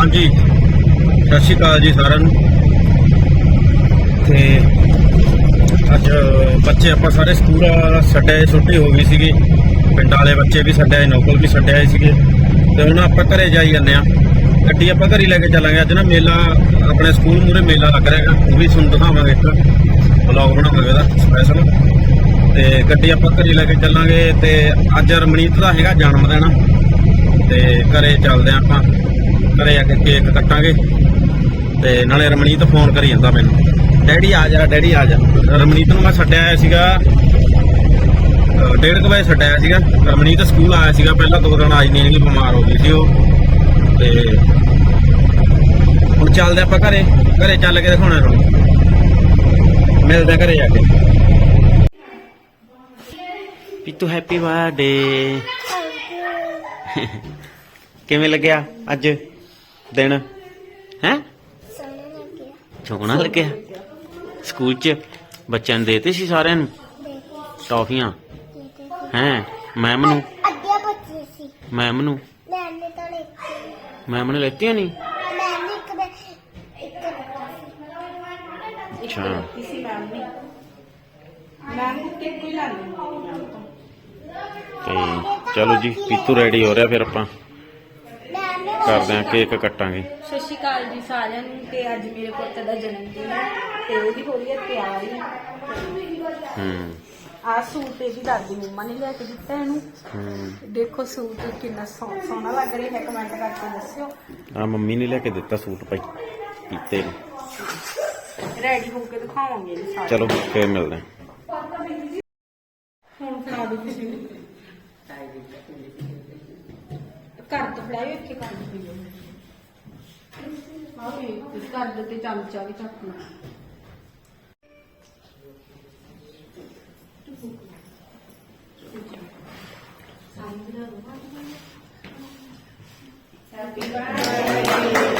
ਹਾਂਜੀ। ਸਤਿ ਸ਼੍ਰੀ ਅਕਾਲ ਜੀ ਸਾਰਿਆਂ ਨੂੰ। ਤੇ ਅੱਜ ਬੱਚੇ ਆਪਾਂ ਸਾਰੇ ਸਕੂਲ ਛੱਡੇ ਛੁੱਟੀ ਹੋ ਗਈ ਸੀਗੀ। ਪਿੰਡ ਵਾਲੇ ਬੱਚੇ ਵੀ ਛੱਡੇ ਨੌਕਲ ਵੀ ਛੱਡੇ ਆਏ ਸੀਗੇ। ਤੇ ਹੁਣ ਆਪਾਂ ਘਰੇ ਜਾਈ ਜਾਂਦੇ ਆ ਗੱਡੀ ਆਪਾਂ ਘਰੇ ਲੈ ਕੇ ਚੱਲਾਂਗੇ। ਅੱਜ ਨਾ ਮੇਲਾ, ਆਪਣੇ ਸਕੂਲ ਮੂਰੇ ਮੇਲਾ ਲੱਗ ਰਿਹਾ ਹੈਗਾ। ਉਹ ਵੀ ਤੁਹਾਨੂੰ ਦਿਖਾਵਾਂਗੇ ਇੱਕ ਵਲੌਗ ਬਣਾਵਾਂਗੇ ਉਹਦਾ ਸਪੈਸ਼ਲ ਤੇ ਗੱਡੀ ਆਪਾਂ ਘਰੇ ਲੈ ਕੇ ਚੱਲਾਂਗੇ। ਤੇ ਅੱਜ ਰਮਣੀਤ ਦਾ ਹੈਗਾ ਜਨਮ ਦਿਨ। ਤੇ ਘਰੇ ਚੱਲਦੇ ਆਂ ਆਪਾਂ। ਘਰੇ ਆ ਕੇ ਕੇਕ ਕੱਟਾਂਗੇ। ਤੇ ਨਾਲੇ ਰਮਣੀਤ ਫੋਨ ਕਰੀ ਜਾਂਦਾ ਮੈਨੂੰ। ਡੈਡੀ ਆ ਜਾ, ਡੈਡੀ ਆ ਜਾ। ਰਮਣੀਤ ਨੂੰ ਮੈਂ ਛੱਡਿਆ ਆਇਆ ਸੀਗਾ, ਅਹ ਡੇਢ ਕੁ ਵਜੇ ਛੱਡਿਆ ਸੀਗਾ। ਰਮਣੀਤ ਸਕੂਲ ਆਇਆ ਸੀਗਾ ਪਹਿਲਾਂ, ਦੋ ਦਿਨ ਆਈ ਨਹੀਂ ਹੈਗੀ, ਬਿਮਾਰ ਹੋ ਗਈ ਸੀ ਉਹ। ਤੇ ਹੁਣ ਚੱਲਦੇ ਆਪਾਂ ਘਰੇ ਘਰੇ ਚੱਲ ਕੇ ਦਿਖਾਉਣਾ ਤੁਹਾਨੂੰ ਮਿਲਦੇ ਘਰੇ ਜਾ ਕੇ। ਪੀਤੂ ਹੈਪੀ ਬਰਥਡੇ ਕਿਵੇਂ ਲੱਗਿਆ ਅੱਜ? ਦਿਨ? ਹੈ? ਸੋਹਣਾ ਲੱਗਿਆ। ਸੋਹਣਾ ਲੱਗਿਆ? ਸਕੂਲ 'ਚ ਬੱਚਿਆਂ ਨੂੰ ਦੇਤੇ ਸੀ ਸਾਰਿਆਂ ਨੂੰ? ਟੌਫੀਆਂ? ਹੈ? ਮੈਮ ਨੂੰ? ਅੱਧਿਆ ਬੱਚੇ ਸੀ। ਮੈਮ ਨੂੰ? ਤਾਂ ਮੈਮ ਨੇ ਲੈਤੀਆਂ ਨਹੀਂ ਮੈਂ ਨੇ ਇੱਕ ਦੇ ਇੱਕ ਦਿੱਤਾ ਸੀ। ਅੱਛਾ। ਕਿਸੇ ਮੈਮ ਨੇ ਮੈਮ ਤੇ ਕੋਈ ਲਾ ਲਈ ਤੇ ਚਲੋ ਜੀ ਪੀਤੂ ਰੈਡੀ ਹੋ ਰਿਹਾ ਫਿਰ ਆਪਾਂ। ਕਰਦੇ ਆ ਕੇਕ ਕੱਟਾਂਗੇ। ਸਤਿ ਸ਼੍ਰੀ ਅਕਾਲ ਜੀ ਸਾਰਿਆਂ ਨੂੰ ਤੇ ਅੱਜ ਮੇਰੇ ਪੁੱਤ ਦਾ ਜਨਮ ਦਿਨ ਹੈ ਤੇ ਉਹਦੀ ਹੋ ਰਹੀ ਹੈ ਤਿਆਰੀ ਹੂੰ ਆ ਸੂਟ ਇਹਦੀ ਦਾਦੀ ਮੰਮਾ ਨੇ ਲਿਆ ਕੇ ਦਿੱਤਾ ਇਹਨੂੰ। ਹੂੰ। ਦੇਖੋ ਸੂਟ ਕਿੰਨਾ ਸੋਹ- ਸੋਹਣਾ ਲੱਗ ਰਿਹਾ ਹੈ ਕਮੈਂਟ ਕਰਕੇ ਦੱਸਿਓ। ਆ ਮੰਮੀ ਨੇ ਲੈ ਕੇ ਦਿੱਤਾ ਸੂਟ ਭਾਈ ਪੀਤੇ ਨੂੰ। ਰੈਡੀ ਹੋ ਕੇ ਦਿਖਾਵਾਂਗੇ ਜੀ ਸਾਰੇ। ਚਲੋ ਫੇਰ ਮਿਲਦੇ ਆ ਹੁਣ ਫੜਾ ਦਿਓ ਕਿਸੇ ਨੂੰ ਕਰ ਦੋ ਫੜਾਇਓ ਇੱਥੇ ਕਰ ਦੋ ਪੀਓ ਆ ਵੀ ਇਸ ਕਰ ਦੋ ਤੇ ਚਮਚਾ ਵੀ ਚੱਕਣਾ happy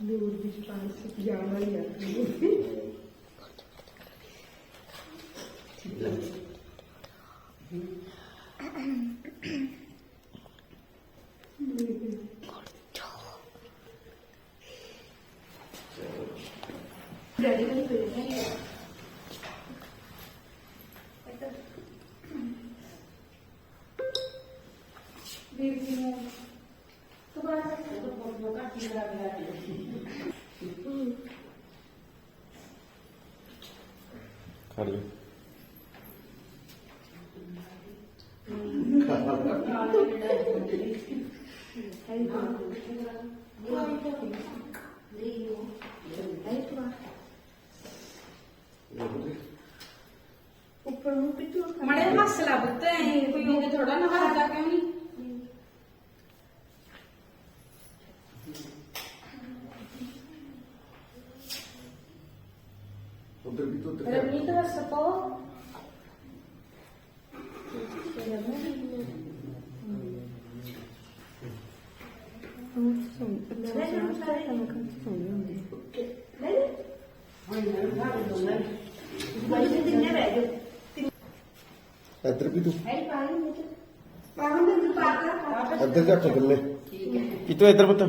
Lourdes, pai, se piava e a ਉੱਪਰ ਨੂੰ ਪਿੱਛੇ ਮੜੇ ਮਸਲਾ ਬੁੱਤੇ ਕੋਈ ਹੋਗੇ ਥੋੜਾ ਨਾ ਜਾ ਕਿਉਂ ਨਹੀਂ ਉੱਧਰ ਵੀ ਤੂੰ ਰਵਨੀਤ ਬਸ ਪੋ ਇੱਧਰ ਵੀ ਤੂੰ। ਇੱਧਰ ਜਾ ਕੇ ਗੱਲੇ ਕੀ ਤੂੰ ਇੱਧਰ ਪੁੱਤ।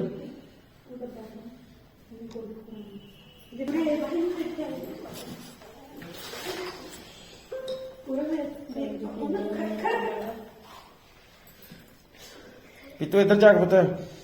ਕੀ ਇੱਧਰ ਜਾ ਕੇ ਪੁੱਤ।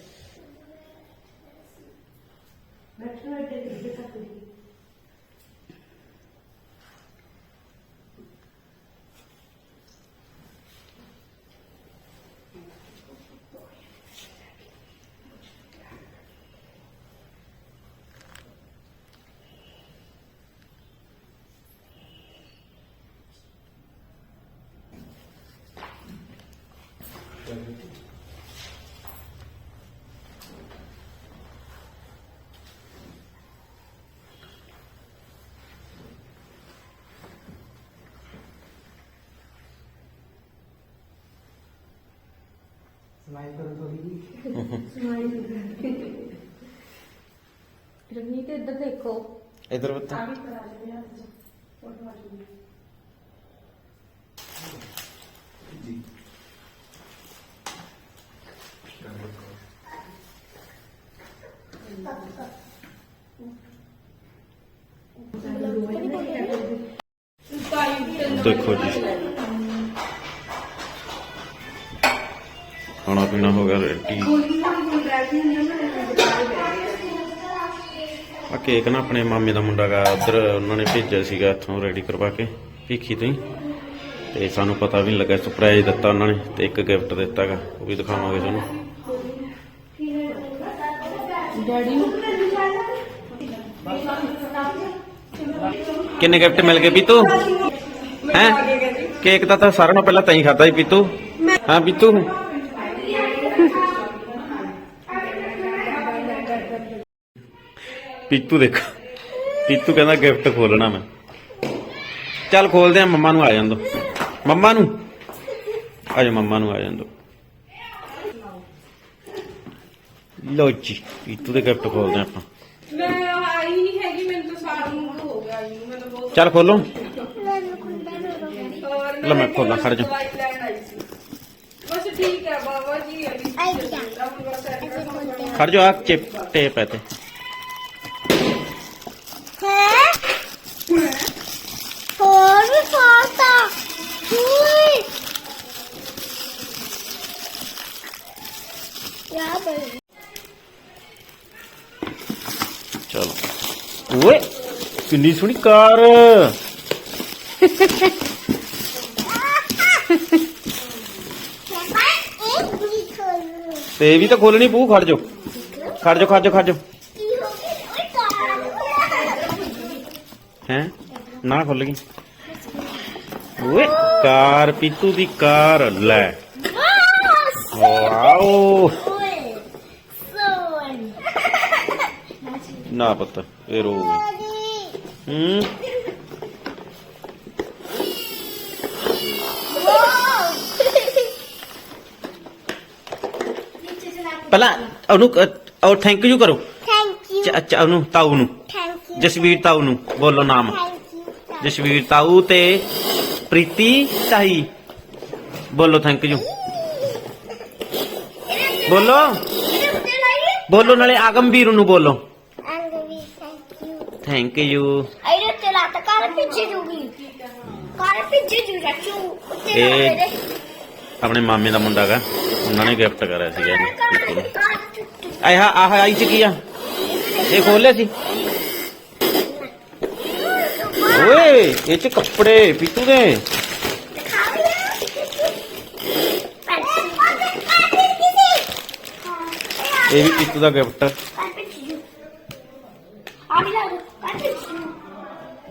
स्माइल करो थोड़ी स्माइल रवनीत इधर देखो इधर बताओ ਦੇਖੋ ਜੀ। ਖਾਣਾ ਪੀਣਾ ਹੋ ਗਿਆ ਰੈਡੀ ਆ ਕੇਕ ਨਾ ਆਪਣੇ ਮਾਮੇ ਦਾ ਮੁੰਡਾ ਗਾ, ਉਧਰ ਉਹਨਾਂ ਨੇ ਭੇਜਿਆ ਸੀਗਾ ਇੱਥੋਂ ਰੈਡੀ ਕਰਵਾ ਕੇ। ਭੀਖੀ ਤੋਂ ਤੇ ਸਾਨੂੰ ਪਤਾ ਵੀ ਨਹੀਂ ਲੱਗਾ ਸਰਪ੍ਰਾਈਜ਼ ਦਿੱਤਾ ਉਹਨਾਂ ਨੇ ਤੇ ਇੱਕ ਗਿਫਟ ਦਿੱਤਾਗਾ ਉਹ ਵੀ ਦਿਖਾਵਾਂਗੇ ਤੁਹਾਨੂੰ। ਡੈਡੀ ਨੂੰ। ਕਿੰਨੇ ਗਿਫਟ ਮਿਲ ਗਏ ਪੀਤੂ? ਹੈ? ਕੇਕ ਤਾਂ ਤਾਂ ਸਾਰਿਆਂ ਨਾਲੋਂ ਪਹਿਲਾਂ ਤੈਂ ਖਾਦਾ ਸੀ ਪੀਤੂ। ਹਾਂ, ਪੀਤੂ। ਪੀਤੂ ਦੇਖੋ, ਪੀਤੂ ਕਹਿੰਦਾ ਗਿਫਟ ਖੋਲਣਾ ਮੈਂ। ਚੱਲ ਖੋਲਦੇ ਆ, ਮੰਮਾ ਨੂੰ ਆ ਜਾਣ ਦੋ। ਮੰਮਾ ਨੂੰ? ਆ ਜਾ ਮੰਮਾ ਨੂੰ ਆ ਜਾਣ ਦੋ। ਲੋ ਜੀ ਪੀਤੂ ਦੇ ਗਿਫਟ ਖੋਲਦੇ ਆ ਆਪਾਂ। ਮੈਂ ਆਈ ਨਹੀਂ ਹੈਗੀ ਮੈਨੂੰ ਤਾਂ ਸਾਲ ਨੂੰ ਹੋ ਗਿਆ ਆਈ ਨੂੰ ਮੈਨੂੰ ਬਹੁਤ ਚੱਲ ਖੋਲੋ। ਹੋਰ ਲੈ ਮੈਂ ਖੋਲਾਂ, ਖੜ ਜਾ। ਦਵਾਈ ਲੈਣ ਆਈ ਸੀ। ਬਸ ਠੀਕ ਹੈ ਬਾਬਾ ਜੀ ਅਭੀ ਆਈ ਬਸ ਖੜ ਜਾ ਆ ਚਿਪ ਟੇਪ ਹੈ ਤੇ ਓਏ ਕਿੰਨੀ ਸੋਹਣੀ ਕਾਰ ਪਾਪਾ ਇਹ ਬੁਰੀ ਖੋਲ ਤੇ ਇਹ ਵੀ ਤਾਂ ਖੋਲਣੀ ਪੂ ਖੜ ਜਾ ਖੜ ਜਾ ਖੜ ਜਾ ਖੜ ਜਾ ਕੀ ਹੋ ਗਿਆ ਓਏ ਕਾਰ ਹੈ ਨਾ ਖੁੱਲ ਗਈ ਓਏ ਕਾਰ ਪੀਤੂ ਦੀ ਕਾਰ ਲੈ ਵਾਓ ਓਏ ਸੋਨ ਨਾ ਪੁੱਤ ਇਹ ਰੋ। ਹੂੰ? ਪਹਿਲਾਂ ਉਹਨੂੰ ਉਹ ਥੈਂਕ ਯੂ ਕਰੋ। ਥੈਂਕ ਯੂ ਅੱਛਾ ਉਹਨੂੰ ਤਾਊ ਨੂੰ। ਥੈਂਕ ਯੂ ਜਸਵੀਰ ਤਾਊ ਨੂੰ ਬੋਲੋ ਨਾਮ। ਜਸਵੀਰ ਤਾਊ ਤੇ ਪ੍ਰੀਤੀ ਤਾਈ ਬੋਲੋ ਥੈਂਕ ਯੂ ਬੋਲੋ। ਬੋਲੋ ਨਾਲੇ ਆਗਮਵੀਰ ਨੂੰ ਬੋਲੋ। ਥੈਂਕ ਯੂ ਇਹਦੇ ਤਾਂ ਕਾਰ ਪਿੱਛੇ ਜੂਗੀ? ਕਾਰ ਪਿੱਛੇ ਜੂ ਰੱਖੂ ਉੱਤੇ ਮੇਰੇ ਆਪਣੇ ਮਾਮੇ ਦਾ ਮੁੰਡਾ ਗਾ। ਉਹਨਾਂ ਨੇ ਗਿਫਟ ਕਰਿਆ ਸੀਗਾ ਟੁੱਟ ਆਹ ਆਹ ਆਈ ਚ ਕੀ ਆ? ਇਹ ਖੋਲਿਆ ਸੀ। ਓਏ ਇਹ ਚ ਕੱਪੜੇ ਪੀਤੂ ਦੇ। ਇਹ ਵੀ ਪੀਤੂ ਦਾ ਗਿਫਟ ਆ ਵੀ ਲਾ ਦੋ ਕਾਰ ਪਿੱਛੇ ਜੂ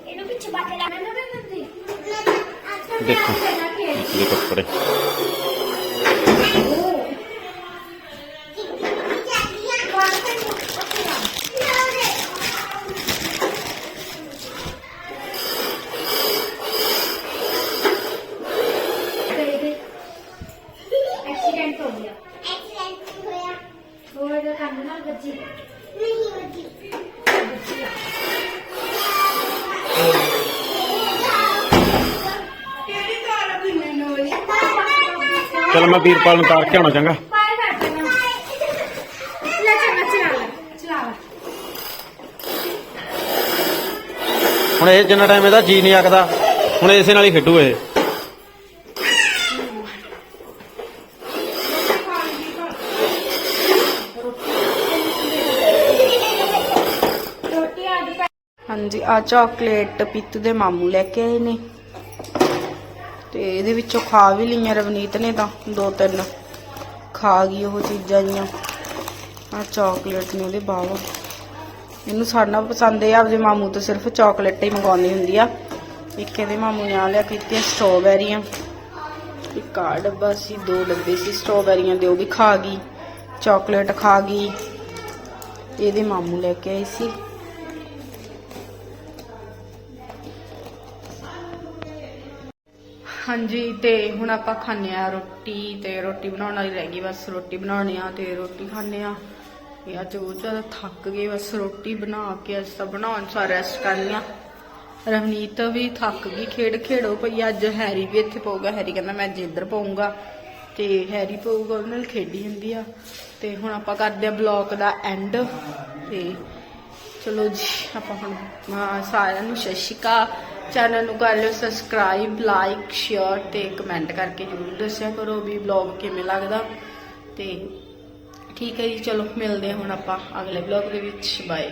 ਇਹਨੂੰ ਪਿੱਛੇ ਬਾਕੇ ਲਾ ਮੈਨੂੰ ਦੇ ਦਿੰਦੀ ਦੇਖੋ ਪੀਤੂ ਦੇ ਕੱਪੜੇ ਐਕਸੀਡੈਂਟ ਹੋ ਗਿਆ ਚਲ ਮੈਂ ਵੀਰਪਾਲ ਨੂੰ ਤਾਰ ਕੇ ਆਉਣਾ ਚੰਗਾ। ਹੁਣ ਇਹ ਜਿੰਨਾ ਟਾਈਮ ਇਹਦਾ ਜੀ ਨਹੀਂ ਆਕਦਾ ਹੁਣ ਇਸੇ ਨਾਲ ਹੀ ਖੇਡੂ ਇਹ। ਹਾਂਜੀ ਆ ਚਾਕਲੇਟ ਪੀਤੂ ਦੇ ਮਾਮੂ ਲੈ ਕੇ ਆਏ ਨੇ। ਤੇ ਇਹਦੇ ਵਿੱਚੋਂ ਖਾ ਵੀ ਲਈਆਂ ਰਵਨੀਤ ਨੇ ਤਾਂ, ਦੋ ਤਿੰਨ। ਖਾ ਗਈ ਉਹ ਚੀਜ਼ਾਂ ਜੀਆਂ। ਆ ਚਾਕਲੇਟ ਨੇ ਉਹਦੇ ਬਾਵਾ ਇਹਨੂੰ ਸਾਡਾ ਪਸੰਦ ਹੈ ਆਪਦੇ ਮਾਮੂ ਤੋਂ ਸਿਰਫ ਚਾਕਲੇਟ ਹੀ ਮੰਗਵਾਉਣੀ ਹੁੰਦੀ ਆ। ਇੱਕ ਇਹਦੇ ਮਾਮੂ ਨੇ ਆ ਲਿਆ ਕੀਤੀਆਂ ਸਟ੍ਰਾਬੇਰੀਆਂ ਇੱਕ ਆ ਡੱਬਾ ਸੀ, ਦੋ ਡੱਬੇ ਸੀ ਸਟ੍ਰਾਬੇਰੀਆਂ ਦੇ, ਉਹ ਵੀ ਖਾ ਗਈ। ਚਾਕਲੇਟ ਖਾ ਗਈ। ਇਹਦੇ ਮਾਮੂ ਲੈ ਕੇ ਆਏ ਸੀ। ਹਾਂਜੀ, ਤੇ ਹੁਣ ਆਪਾਂ ਖਾਣੇ ਆ ਰੋਟੀ, ਤੇ ਰੋਟੀ ਬਣਾਉਣ ਵਾਲੀ ਰਹਿ ਗਈ ਬਸ, ਰੋਟੀ ਬਣਾਉਣੀ ਆ ਤੇ ਰੋਟੀ ਖਾਣੇ ਆ ਇਹ ਅੱਜ ਬਹੁਤ ਜ਼ਿਆਦਾ ਥੱਕ ਗਏ, ਬਸ ਰੋਟੀ ਬਣਾ ਕੇ ਅੱਜ ਤਾਂ ਬਣਾਉਣ ਸਾਰ ਰੈਸਟ ਕਰਨੀ ਆ ਰਵਨੀਤ ਵੀ ਥੱਕ ਗਈ, ਖੇਡ ਖੇਡੋ ਪਈ ਅੱਜ ਹੈਰੀ ਵੀ ਇੱਥੇ ਪਊਗਾ, ਹੈਰੀ ਕਹਿੰਦਾ ਮੈਂ ਅੱਜ ਇੱਧਰ ਪਊਂਗਾ। ਤੇ ਹੈਰੀ ਪਊਗਾ ਉਹਨਾਂ ਨਾਲ ਖੇਡੀ ਹੁੰਦੀ ਆ। ਤੇ ਹੁਣ ਆਪਾਂ ਕਰਦੇ ਆ ਬਲੌਗ ਦਾ ਐਂਡ ਤੇ ਚਲੋ ਜੀ, ਆਪਾਂ ਹੁਣ ਸਾਰਿਆਂ ਨੂੰ ਸਤਿ ਸ਼੍ਰੀ ਅਕਾਲ। ਚੈਨਲ ਨੂੰ ਕਰ ਲਿਓ ਸਬਸਕ੍ਰਾਈਬ ਲਾਈਕ ਸ਼ੇਅਰ ਤੇ ਕਮੈਂਟ ਕਰਕੇ ਜਰੂਰ ਦੱਸਿਆ ਕਰੋ ਵੀ ਵਲੌਗ ਕਿਵੇਂ ਲੱਗਦਾ। ਤੇ ਠੀਕ ਹੈ ਜੀ, ਚਲੋ ਮਿਲਦੇ ਹਾਂ ਹੁਣ ਆਪਾਂ ਅਗਲੇ ਵਲੌਗ ਦੇ ਵਿੱਚ। ਬਾਏ